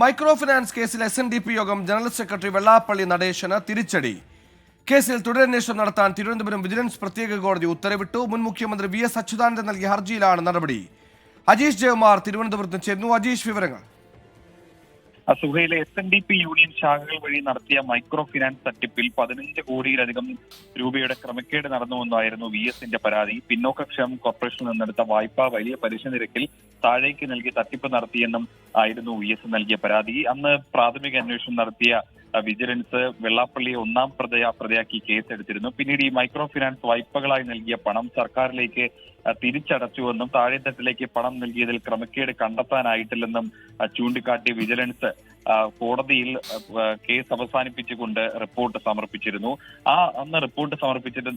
Micro finance കേസിൽ S N D P യോഗം general secretary Vellappally നടേശന് തിരിച്ചടി. കേസിൽ തുടരന്വേഷണം നടത്താൻ തിരുവനന്തപുരം വിജിലൻസ് പ്രത്യേക കോടതി ഉത്തരവിട്ടു. മുൻ മുഖ്യമന്ത്രി വി എസ് അച്യുതാനന്ദൻ നൽകിയ ഹർജിയിലാണ് നടപടി. അജീഷ് ജയകുമാർ തിരുവനന്തപുരത്ത് ചേരുന്നു അജീഷ് വിവരങ്ങൾ. സുഹയിലെ S N D P union ശാഖകൾ വഴി നടത്തിയ മൈക്രോ ഫിനാൻസ് തട്ടിപ്പിൽ പതിനഞ്ച് കോടിയിലധികം രൂപയുടെ ക്രമക്കേട് നടന്നുവെന്നായിരുന്നു വി എസിന്റെ പരാതി. പിന്നോക്കക്ഷേമം കോർപ്പറേഷൻ നിന്നെടുത്ത വായ്പ വലിയ പലിശ നിരക്കിൽ താഴേക്ക് നൽകി തട്ടിപ്പ് നടത്തിയെന്നും ആയിരുന്നു വി എസ് നൽകിയ പരാതി. അന്ന് പ്രാഥമിക അന്വേഷണം നടത്തിയ വിജിലൻസ് വെള്ളാപ്പള്ളി ഒന്നാം പ്രതിയ പ്രതിയാക്കി കേസെടുത്തിരുന്നു. പിന്നീട് ഈ മൈക്രോ ഫിനാൻസ് വായ്പകളായി നൽകിയ പണം സർക്കാരിലേക്ക് തിരിച്ചടച്ചുവെന്നും താഴെത്തട്ടിലേക്ക് പണം നൽകിയതിൽ ക്രമക്കേട് കണ്ടെത്താനായിട്ടില്ലെന്നും ചൂണ്ടിക്കാട്ടി വിജിലൻസ് കോടതിയിൽ കേസ് അവസാനിപ്പിച്ചുകൊണ്ട് റിപ്പോർട്ട് സമർപ്പിച്ചിരുന്നു. ആ അന്ന് റിപ്പോർട്ട് സമർപ്പിച്ചിട്ട്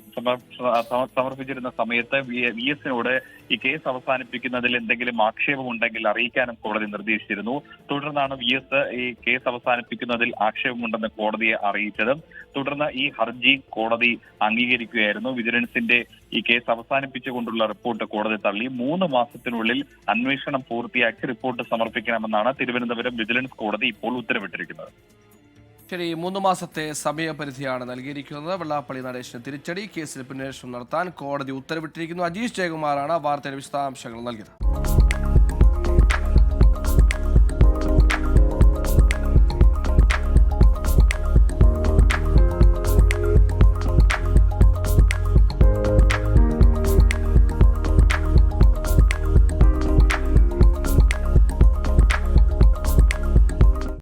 സമർപ്പിച്ചിരുന്ന സമയത്ത് വി എസിനോട് ഈ കേസ് അവസാനിപ്പിക്കുന്നതിൽ എന്തെങ്കിലും ആക്ഷേപം ഉണ്ടെങ്കിൽ അറിയിക്കാനും കോടതി നിർദ്ദേശിച്ചിരുന്നു. തുടർന്നാണ് വി എസ് ഈ കേസ് അവസാനിപ്പിക്കുന്നതിൽ ആക്ഷേപമുണ്ടെന്ന് കോടതിയെ അറിയിച്ചത്. തുടർന്ന് ഈ ഹർജി കോടതി അംഗീകരിക്കുകയായിരുന്നു. വിജിലൻസിന്റെ ഈ കേസ് അവസാനിപ്പിച്ചുകൊണ്ടുള്ള റിപ്പോർട്ട് കോടതി തള്ളി. മൂന്ന് മാസത്തിനുള്ളിൽ അന്വേഷണം പൂർത്തിയാക്കി റിപ്പോർട്ട് സമർപ്പിക്കണമെന്നാണ് തിരുവനന്തപുരം വിജിലൻസ് കോടതി ഇപ്പോൾ ഉത്തരവിട്ടിരിക്കുന്നത്. ശരി മൂന്ന് മാസത്തെ സമയപരിധിയാണ് നൽകിയിരിക്കുന്നത്. വെള്ളാപ്പള്ളി നടേശന് തിരിച്ചടി. കേസിൽ പിന്നന്വേഷണം നടത്താൻ കോടതി ഉത്തരവിട്ടിരിക്കുന്നു. അജീഷ് ജയകുമാറാണ് വാർത്തയുടെ വിശദാംശങ്ങൾ നൽകിയത്.